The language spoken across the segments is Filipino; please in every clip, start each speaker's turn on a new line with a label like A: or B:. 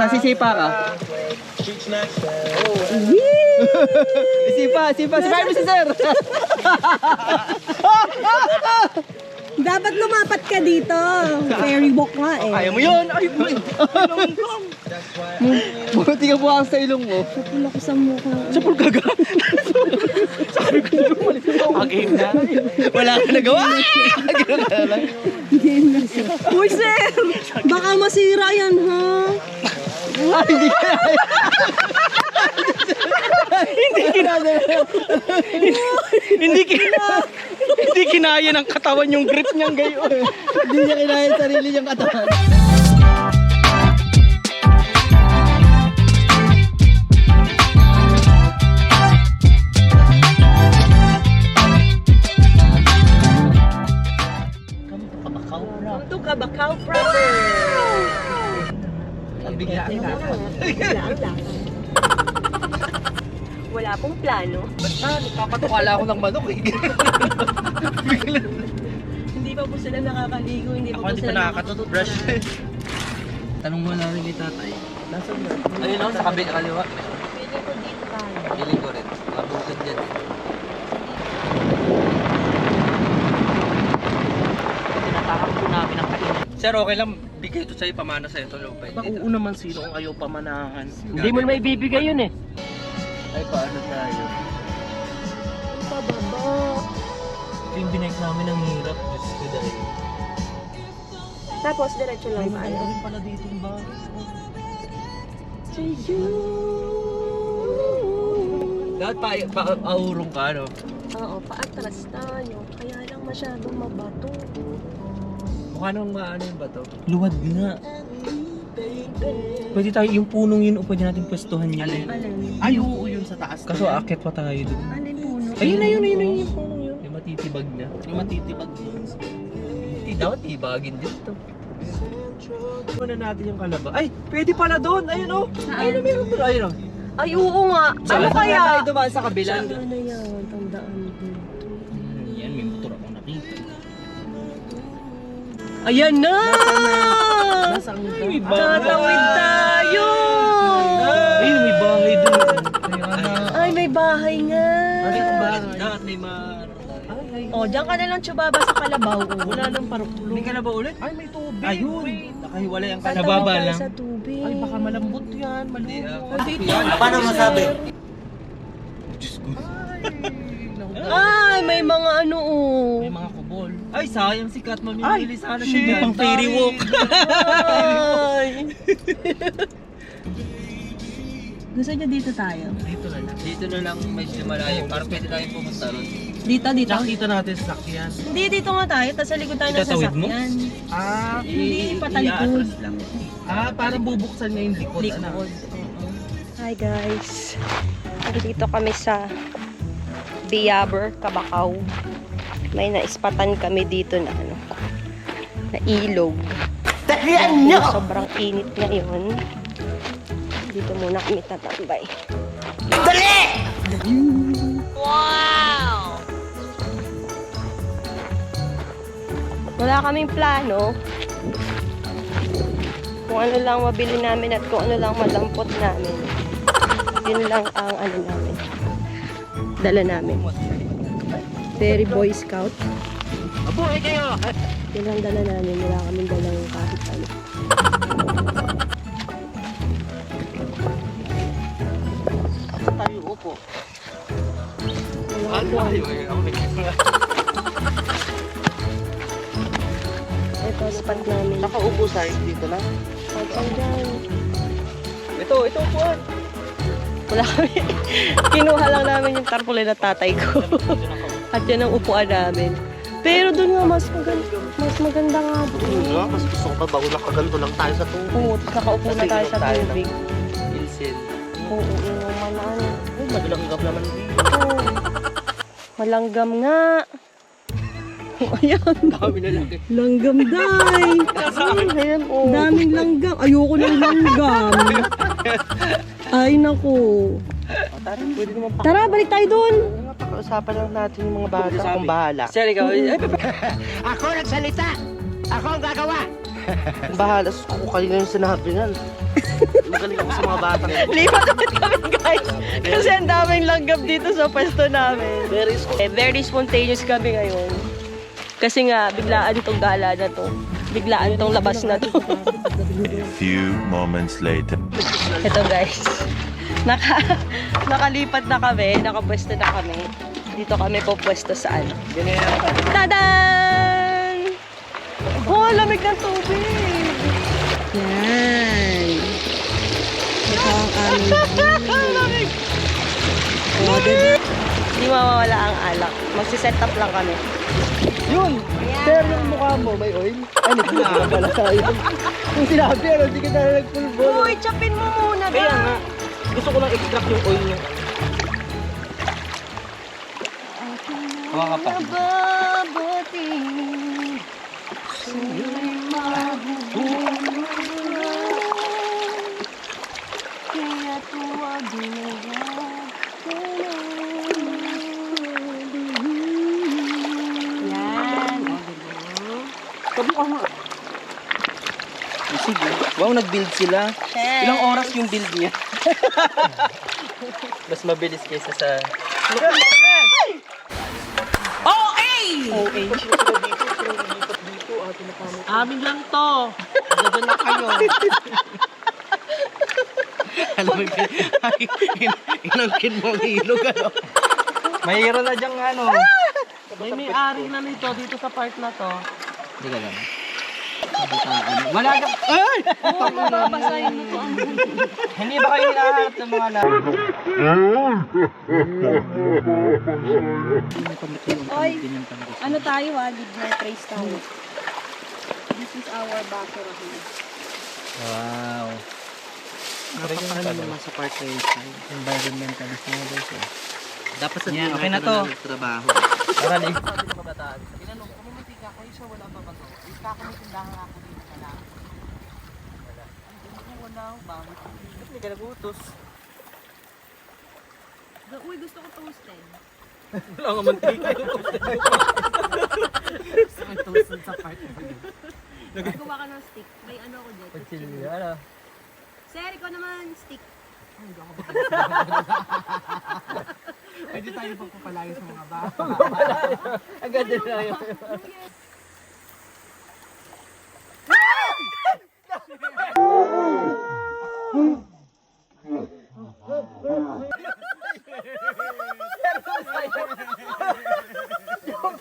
A: Nasisipa ka? Sipa, sipa, sipa mo si sir.
B: Dapat lumapat ka dito. Fairy walk nga eh.
A: Ayaw mo yun. Ay, boy. Buti ka bukas sa ilong mo.
B: Napula ko sa mukha.
A: Sa pulgaga. Sabi ko na umalis na. Again na. Wala ka nagawa. Ganun ka lang.
B: Game na siya. Uy, sir! Baka masira yan, ha?
A: Ay, hindi ka. Hindi kinaya.
C: hindi kina hindi kinaya ng katawan yung grip niyang gayon.
A: Hindi niya kinaya sarili niyang katawan. Nagpapatukala ako ng manok eh.
B: Hindi pa po sila nakakaligo. Hindi
C: Ako hindi pa nakakatutbrush.
A: Tanong mo namin ni tatay. Nasaan na?
D: Ayun o, sa kabi, kaliwa.
B: Feeling ko dito tayo.
D: Piling ko rin. Mabukod dyan eh.
C: Tinatahak po namin ang kainin.
D: Sir, okay lang. Bigay ito sa'yo, pamana sa'yo. Ito lupay.
C: Oo naman sino kung ayaw pamanahan. Hindi mo na ibibigay yun eh.
A: Ay, paano
D: yung binike namin ang hirap. Diyos ko dahil.
B: Tapos, diretso lang tayo.
D: rin pala dito yung bahay.
B: To you.
D: Dapat pa, pa aurong ka, no?
B: Oo, paatras tayo. Kaya lang masyadong mabato.
D: Mukha nang maano yung bato.
C: Luwad nga. Pwede tayo, yung punong yun, o pwede natin pwestuhan yun.
D: Alin?
B: Alin?
C: Ay, oo, yun sa taas. Kaso akit pa tayo dun.
B: Alin puno?
C: Ayun na yun, ayun na yun, yung.
D: Yung matitibag na.
C: Yung matitibag yun.
D: Hindi dapat tibagin dito.
C: Muna natin yung kalaba. Ay, pwede pala doon. Ayun oh. Ayun na meron doon. Ayun oh.
B: Ay, oo nga. Ano kaya?
A: tayo dumaan sa kabila?
B: Saan na yan? Tandaan ko.
C: Yan, may motor ako nakita.
B: Ayan na!
A: Nasaan ka?
C: May bahay.
B: Tatawid tayo!
C: Ayun, may bahay doon.
B: Ay, may bahay nga.
D: Dapat may ma...
B: O, diyan ka na lang tsubaba sa kalabaw.
C: Wala nang parukulong.
D: Hindi ka na ba ulit?
C: Ay, may tubig.
D: Ayun.
C: Wait.
D: Nakahiwalay ang
B: Tatawid
C: Nababa lang.
B: sa tubig.
C: Ay, baka malambot yan.
D: Ah.
B: Dito.
D: Paano masabi?
B: Ay, may mga ano oh.
C: May mga kubol.
D: Ay, sayang si Kat. Mamimili sana siya
C: shit.
D: dyan.
C: Pang fairy walk.
B: Ay. Gusto niyo dito tayo?
C: Dito na lang.
D: Dito na lang medyo malayo. Para pwede tayong pumunta ron.
B: Dito, dito.
C: Nakita natin sa sakyan.
B: Hindi, dito nga tayo. Tapos sa likod tayo ng
C: Itatawid mo?
B: sasakyan.
C: Ah,
B: Hindi, patalikod.
D: I-atras lang.
C: ah, parang bubuksan niya yung likod.
B: Likod.
C: Ano?
B: Hi guys. Nandito kami sa Biaber, Kabakaw. May naispatan kami dito na ano, na ilog. Dahil sobrang init ngayon. Dito muna kami tatambay. Dali! Wow! Wala kaming plano. Kung ano lang mabili namin at kung ano lang madampot namin. Yun lang ang ano namin. Dala namin. Very Boy Scout.
C: Apo, eh kayo!
B: Yun ang dala namin. Wala kaming dalang kahit ano.
C: Tayo upo.
B: Wala ko. Ito, spot namin.
C: Nakaupo sa dito lang.
B: Saan dyan?
D: Ito, ito upuan.
B: Wala kami. Kinuha lang namin yung tarpaulin na tatay ko. At yan ang upuan namin. Pero doon nga mas maganda, mas maganda nga doon.
C: Nga, mas gusto ko pa bago nakaganto lang tayo sa tubig.
B: Oo, nakaupo na tayo sa
C: Tayo
B: tubig.
D: Ilsin.
B: Oo, oo, manaan.
C: Ay, madalanggap naman dito.
B: Malanggam nga. Ayan.
D: Dami na lang.
B: Langgam, day.
C: Ayan, oh.
B: Daming langgam. Ayoko ng langgam. Ay, naku.
C: Tara, pwede naman pa.
B: Tara, balik tayo doon.
C: Pag-usapan lang natin yung mga bata kung bahala.
D: Sir, ikaw. Ay,
E: Ako nagsalita! Ako ang gagawa!
C: Kung bahala, sus ko kanina yung sinabi nan. Magaling ako sa mga bata.
B: Lipat ulit kami guys. Kasi ang daming langgam dito sa pwesto namin.
C: Very school.
B: Eh, very spontaneous kami ngayon. Kasi nga, biglaan itong gala na to. Biglaan itong labas na to.
F: A few moments later.
B: Ito guys. Naka, nakalipat na kami. Nakapwesto na kami. Dito kami po pwesto sa ano. Tadan! Oh, lamig ng tubig! Yan. Ito ang aming lamig! Oh, diba? Hindi mawawala ang alak. Magsiset up lang kami.
A: Yun! Sir, yung mukha mo, may oil? Ay, hindi na pala tayo. Kung sinabi, ano, hindi ka na nag-full ball.
B: Uy, chapin mo muna
C: Kaya
B: ba?
C: nga, gusto ko lang extract yung oil niya. Hawa ka pa.
B: Kaya tuwag Yan.
C: Sabi ko nga. Sige. Wow, nag-build sila. Ilang oras yung build niya?
A: Mas mabilis kaysa sa...
C: Amin lang to. Diyan lang kayo. Alam mo, inangkin mo ang ilog, ano?
A: Mahiro na dyan ano.
C: May may-ari na nito dito sa part na to.
A: Hindi ka lang. Wala ka... Ay!
B: Mababasahin mo to ang
A: Hindi ba kayo hinahanap ng mga na...
B: Oy, ano tayo ha? Midnight race tayo. This is our bakery.
A: Wow.
C: Napakaano naman sa part na yun.
A: Environmentalist na guys eh.
C: Dapat sa yeah,
A: okay na to.
C: Trabaho.
A: Tara, Lee.
C: Tinanong ko, mamunti ka kayo siya, wala pa ba to? Is ka kami tindahan ako dito ka lang. Wala. Ang wala, bakit? Hindi ka nagutos.
B: Uy, gusto ko toasted.
C: Wala nga mantika yung toasted. Ang toasted sa part na yun.
B: Gawa ka ng stick. May ano ko dyan.
A: Pagsilyo, ano?
B: Sir, ikaw naman, stick.
C: Pwede tayo pagpapalayo sa mga bata.
A: Ang ganda na yun. Yung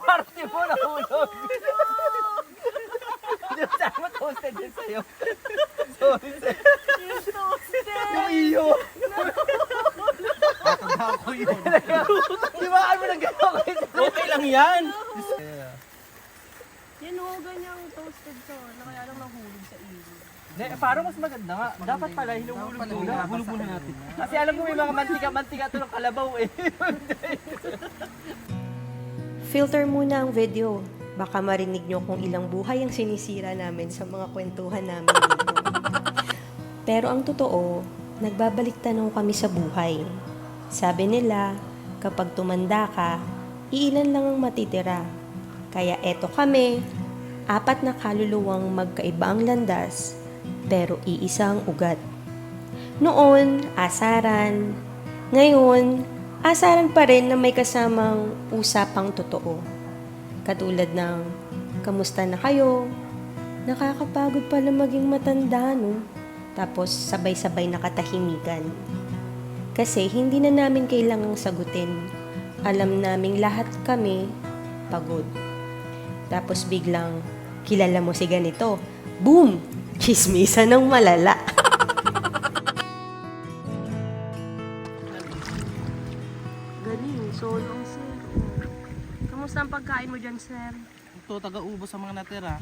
A: party mo nahulog. Yung sama toasted din sa'yo. Sorry, sir. Yung iyo.
C: Ako yun.
A: Di ba ano kayo?
C: Okay lang yan.
B: Yan o, ganyang toasted to. Na kaya lang nahulog sa ilog.
A: Hindi, parang mas maganda nga. Dapat pala, hinuhulog muna.
C: Hulog muna natin.
A: Kasi alam mo may mga mantika-mantika to ng kalabaw eh.
G: Filter muna ang video. Baka marinig nyo kung ilang buhay ang sinisira namin sa mga kwentuhan namin dito. Pero ang totoo, nagbabalik tanaw kami sa buhay. Sabi nila, kapag tumanda ka, iilan lang ang matitira. Kaya eto kami, apat na kaluluwang magkaiba ang landas, pero iisa ang ugat. Noon, asaran. Ngayon, asaran pa rin na may kasamang usapang totoo. Katulad ng, kamusta na kayo? Nakakapagod pala maging matanda, no? Tapos sabay-sabay nakatahimikan. Kasi hindi na namin kailangang sagutin. Alam naming lahat kami pagod. Tapos biglang, kilala mo si ganito. Boom! Chismisa ng malala.
B: Galing, solong sir. Kamusta ang pagkain mo dyan, sir?
C: Ito, taga-ubos sa mga natira.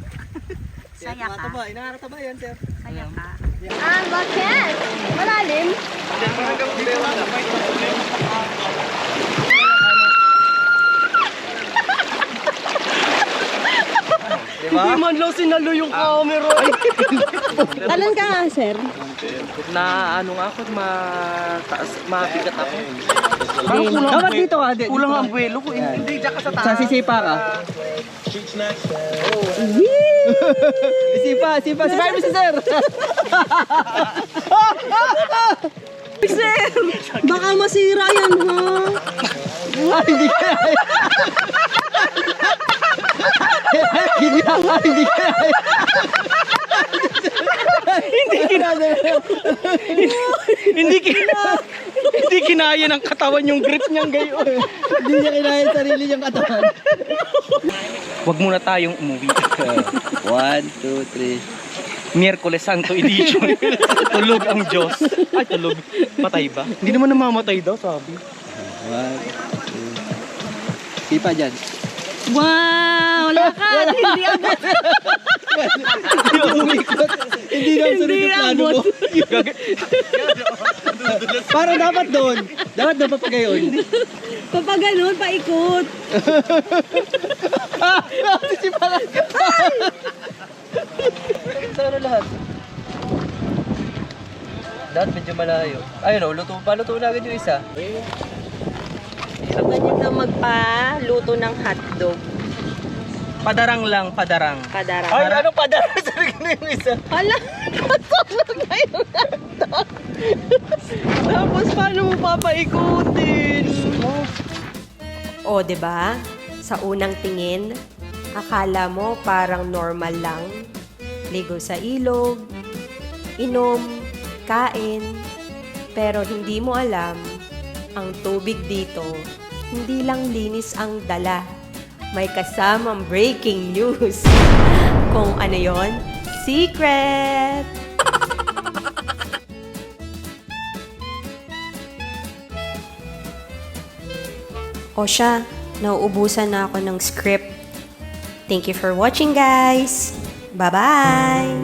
B: Saya ka?
A: ba? Inaharap ba yan, sir?
B: Saya ka? Ah, bakit? Malalim?
A: Diba?
C: Hindi man lang sinalo yung camera.
B: Alan ka nga, sir?
C: na ano nga ako, mataas, mabigat ako.
A: Parang kulang
C: Dapat
A: ang
C: dito ka, kulang ang buwelo ko. Hindi, dyan ka sa taas.
A: Sa sisipa ka? Isipa, isipa. Sipa mo si sir.
B: Sir, baka masira yan ha.
A: Ah, hindi ka Hindi ka Hindi ka Hindi kinaya.
E: hindi kina hindi kinaya ng katawan yung grip niyang gayon.
A: Hindi niya kinaya yung sarili niyang katawan.
E: Wag muna tayong umuwi.
A: One, two, three.
E: Miyerkules Santo Edition. tulog ang Diyos. Ay, tulog. Patay ba? Hindi naman namamatay daw, sabi.
A: One, two. Sipa dyan.
B: Wow, lakad, hindi abot.
A: Hindi umikot. Hindi na sunod yung plano mo. Parang dapat doon. Dapat dapat pa gayon.
B: Kapag ganun, paikot.
A: Sana lahat. Lahat medyo malayo. Ayun o, luto pa. Luto na agad yung isa.
B: Ganyan na magpaluto ng hotdog.
E: Padarang lang, padarang.
B: Kadarang.
A: Ay, ano pa dahil sa na yung isa?
B: Hala, natulog na yung hotdog. Tapos paano mo papaikutin?
G: O, 'di ba? Sa unang tingin, akala mo parang normal lang. Ligo sa ilog, inom, kain. Pero hindi mo alam, ang tubig dito, hindi lang linis ang dala. May kasamang breaking news. Kung ano yon? Secret! O siya, nauubusan na ako ng script. Thank you for watching guys! Bye-bye!